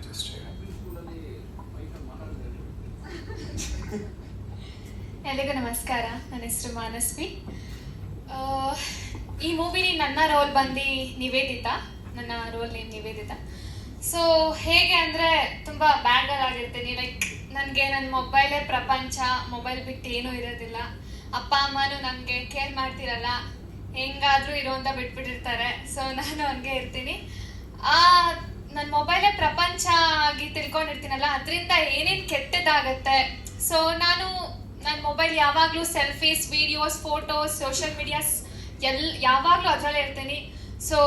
Adjust ಎಲ್ಲಿಗೂ ನಮಸ್ಕಾರ. ನನ್ನ ಹೆಸರು ಮಾನಸ್ವಿ. ಈ ಮೂವಿಲಿ ನನ್ನ ರೋಲ್ ಬಂದು ನಿವೇದಿತಾ. ನನ್ನ ರೋಲ್ ನೇಮ್ ನಿವೇದಿತಾ. ಸೊ ಹೇಗೆ ಅಂದರೆ ತುಂಬ ಬ್ಯಾಡಲ್ ಆಗಿರ್ತೀನಿ. ಲೈಕ್ ನನಗೆ ನನ್ನ ಮೊಬೈಲೇ ಪ್ರಪಂಚ ಮೊಬೈಲ್ ಬಿಟ್ಟು ಏನೂ ಇರೋದಿಲ್ಲ. ಅಪ್ಪ, ಅಮ್ಮನೂ ನನಗೆ ಕೇರ್ ಮಾಡ್ತಿರಲ್ಲ. ಹೆಂಗಾದರೂ ಇರೋ ಅಂತ ಬಿಟ್ಬಿಟ್ಟಿರ್ತಾರೆ. ಸೊ ನಾನು ಹಂಗೆ ಇರ್ತೀನಿ. ಆ ನನ್ನ ಮೊಬೈಲೇ ಪ್ರಪಂಚ ಆಗಿ ತಿಳ್ಕೊಂಡಿರ್ತೀನಲ್ಲ, ಅದರಿಂದ ಏನೇನು ಕೆಟ್ಟದಾಗತ್ತೆ ಸೊ ನಾನು ನನ್ನ ಮೊಬೈಲ್ ಯಾವಾಗಲೂ selfies videos photos social medias L, ಯಾವಾಗಲೂ ಅದರಲ್ಲೇ ಇರ್ತೀನಿ. ಸೊ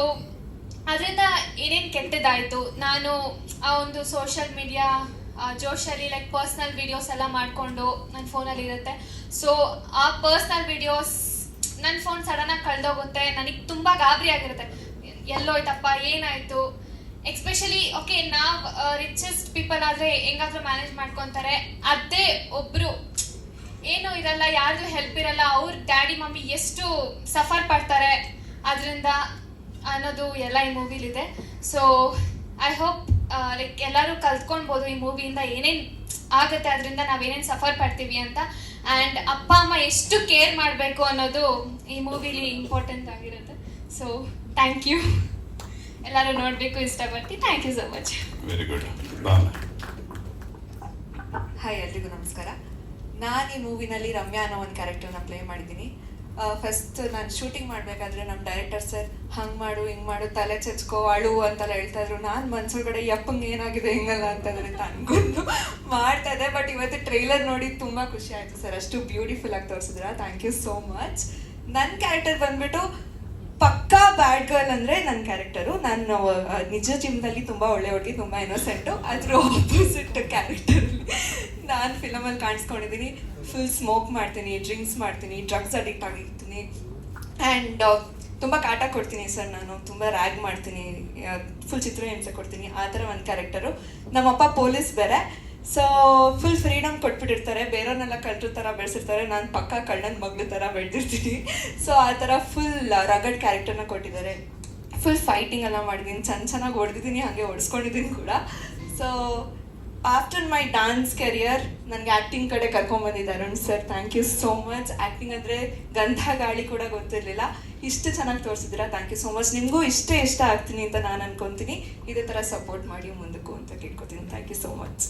ಅದರಿಂದ ಏನೇನು ಕೆಟ್ಟದಾಯ್ತು ನಾನು ಆ ಒಂದು ಸೋಷಿಯಲ್ ಮೀಡಿಯಾ ಜೋಶಲ್ಲಿ ಲೈಕ್ ಪರ್ಸ್ನಲ್ ವಿಡಿಯೋಸ್ ಎಲ್ಲ ಮಾಡಿಕೊಂಡು ನನ್ನ ಫೋನಲ್ಲಿ ಇರುತ್ತೆ. ಸೊ ಆ ಪರ್ಸ್ನಲ್ ವಿಡಿಯೋಸ್ ನನ್ನ ಫೋನ್ ಸಡನ್ನಾಗಿ ಕಳೆದೋಗುತ್ತೆ. ನನಗೆ ತುಂಬ ಗಾಬರಿ ಆಗಿರುತ್ತೆ. ಎಲ್ಲೋಯ್ತಪ್ಪ, ಏನಾಯಿತು? ಎಕ್ಸ್ಪೆಷಲಿ ಓಕೆ ನಾವ್ ರಿಚೆಸ್ಟ್ ಪೀಪಲ್ ಆದ್ರೆ ಹೆಂಗಾದ್ರೂ ಮ್ಯಾನೇಜ್ ಮಾಡ್ಕೊಂತಾರೆ. ಅದೇ ಒಬ್ರು, ಏನು ಇರಲ್ಲ ಯಾರ್ದು ಹೆಲ್ಪ್ ಇರಲ್ಲ, ಅವ್ರ ಡ್ಯಾಡಿ ಮಮ್ಮಿ ಎಷ್ಟು ಸಫರ್ ಪಡ್ತಾರೆ ಅದರಿಂದ ಅನ್ನೋದು ಎಲ್ಲ ಈ ಮೂವಿಲಿದೆ ಸೊ ಐ ಹೋಪ್ ಲೈಕ್ ಎಲ್ಲರೂ ಕಲ್ತ್ಕೊಳ್ಬೋದು ಈ ಮೂವಿಯಿಂದ ಏನೇನು ಆಗುತ್ತೆ ಅದರಿಂದ ನಾವೇನೇನು ಸಫರ್ ಪಡ್ತೀವಿ ಅಂತ. ಆ್ಯಂಡ್ ಅಪ್ಪ, ಅಮ್ಮ ಎಷ್ಟು ಕೇರ್ ಮಾಡಬೇಕು ಅನ್ನೋದು ಈ ಮೂವಿಲಿ ಇಂಪಾರ್ಟೆಂಟ್ ಆಗಿರುತ್ತೆ. ಸೊ ಥ್ಯಾಂಕ್ ಯು ಎಲ್ಲರೂ ನೋಡಬೇಕು ಇಷ್ಟಪಟ್ಟು thank you so much very good hi ಎಲ್ರಿಗೂ ನಮಸ್ಕಾರ. ನಾನು ಈ ಮೂವಿನಲ್ಲಿ ರಮ್ಯಾ ಅನ್ನೋ ಒಂದು ಕ್ಯಾರೆಕ್ಟರ್ನ ಪ್ಲೇ ಮಾಡಿದ್ದೀನಿ. ಫಸ್ಟ್ ನಾನು ಶೂಟಿಂಗ್ ಮಾಡಬೇಕಾದ್ರೆ ನಮ್ಮ ಡೈರೆಕ್ಟರ್ ಸರ್ ಹಂಗೆ ಮಾಡು ಹಿಂಗೆ ಮಾಡು ತಲೆ ಚಚ್ಕೋ ಅಳು ಅಂತೆಲ್ಲ ಹೇಳ್ತಾ ಇದ್ರು. ನಾನು ಮನ್ಸೊಳಗಡೆ ಯಪ್ಪಂಗೆ ಏನಾಗಿದೆ ಹಿಂಗಲ್ಲ ಅಂತಂದ್ರೆ ಅಂತ ಅನ್ಕೊಂಡು ಮಾಡ್ತಾ ಇದೆ ಬಟ್ ಇವತ್ತು ಟ್ರೈಲರ್ ನೋಡಿ ತುಂಬ ಖುಷಿ ಆಯಿತು ಸರ್ ಅಷ್ಟು ಬ್ಯೂಟಿಫುಲ್ ಆಗಿ ತೋರಿಸಿದ್ರ. ಥ್ಯಾಂಕ್ ಯು ಸೋ ಮಚ್ ನನ್ನ ಕ್ಯಾರೆಕ್ಟರ್ ಬಂದ್ಬಿಟ್ಟು ಬ್ಯಾಡ್ ಗರ್ಲ್ ಅಂದ್ರೆ ನನ್ನ ಕ್ಯಾರೆಕ್ಟರು ನಾನು ನಿಜ ಜೀವನದಲ್ಲಿ ತುಂಬಾ ಒಳ್ಳೆ ಹುಡುಗಿ, ತುಂಬಾ ಇನ್ನೋಸೆಂಟು ಅದ್ರ ಆಪೋಸಿಟ್ ಕ್ಯಾರೆಕ್ಟರ್ ನಾನು ಫಿಲಮಲ್ಲಿ ಕಾಣಿಸ್ಕೊಂಡಿದ್ದೀನಿ ಫುಲ್ ಸ್ಮೋಕ್ ಮಾಡ್ತೀನಿ ಡ್ರಿಂಕ್ಸ್ ಮಾಡ್ತೀನಿ ಡ್ರಗ್ಸ್ ಅಡಿಕ್ಟ್ ಆಗಿರ್ತೀನಿ. ಆ್ಯಂಡ್ ತುಂಬ ಕಾಟ ಕೊಡ್ತೀನಿ ಸರ್ ನಾನು. ತುಂಬ ರ್ಯಾಗ್ ಮಾಡ್ತೀನಿ. ಫುಲ್ ಚಿತ್ರ ಹಿಂಸೆ ಕೊಡ್ತೀನಿ. ಆ ಥರ ಒಂದು ಕ್ಯಾರೆಕ್ಟರು ನಮ್ಮಪ್ಪ ಪೊಲೀಸ್ ಬೇರೆ. ಸೊ ಫುಲ್ ಫ್ರೀಡಮ್ ಕೊಟ್ಬಿಟ್ಟಿರ್ತಾರೆ. ಬೇರೆಯವ್ರನ್ನೆಲ್ಲ ಕಳ್ಳರ ಥರ ಬೆಳೆಸಿರ್ತಾರೆ. ನಾನು ಪಕ್ಕ ಕಳ್ಳನ ಮಗ್ಳು ಥರ ಬೆಳೆದಿರ್ತೀನಿ. ಸೊ ಆ ಥರ ಫುಲ್ ರಗಡ್ ಕ್ಯಾರೆಕ್ಟರ್ನ ಕೊಟ್ಟಿದ್ದಾರೆ. ಫುಲ್ ಫೈಟಿಂಗ್ ಎಲ್ಲ ಮಾಡಿದ್ದೀನಿ ಚೆನ್ನ ಚೆನ್ನಾಗಿ ಹೊಡೆದಿದ್ದೀನಿ ಹಾಗೆ ಹೊಡೆಸ್ಕೊಂಡಿದ್ದೀನಿ ಕೂಡ. So after my dance career ನನಗೆ ಆ್ಯಕ್ಟಿಂಗ್ ಕಡೆ ಕರ್ಕೊಂಡ್ಬಂದಿದ್ದೆ Arun sir thank you so much acting ಅಂದರೆ ಗಂಧ ಗಾಳಿ ಕೂಡ ಗೊತ್ತಿರಲಿಲ್ಲ. ಇಷ್ಟು ಚೆನ್ನಾಗಿ ತೋರಿಸಿದ್ದೀರಾ? ಥ್ಯಾಂಕ್ ಯು ಸೋ ಮಚ್ ನಿಮಗೂ ಇಷ್ಟೇ ಇಷ್ಟ ಆಗ್ತೀನಿ ಅಂತ ನಾನು ಅನ್ಕೊತೀನಿ. ಇದೇ ಥರ ಸಪೋರ್ಟ್ ಮಾಡಿ ಮುಂದಕ್ಕೂ ಅಂತ ಕೇಳ್ಕೊತೀನಿ. Thank you so much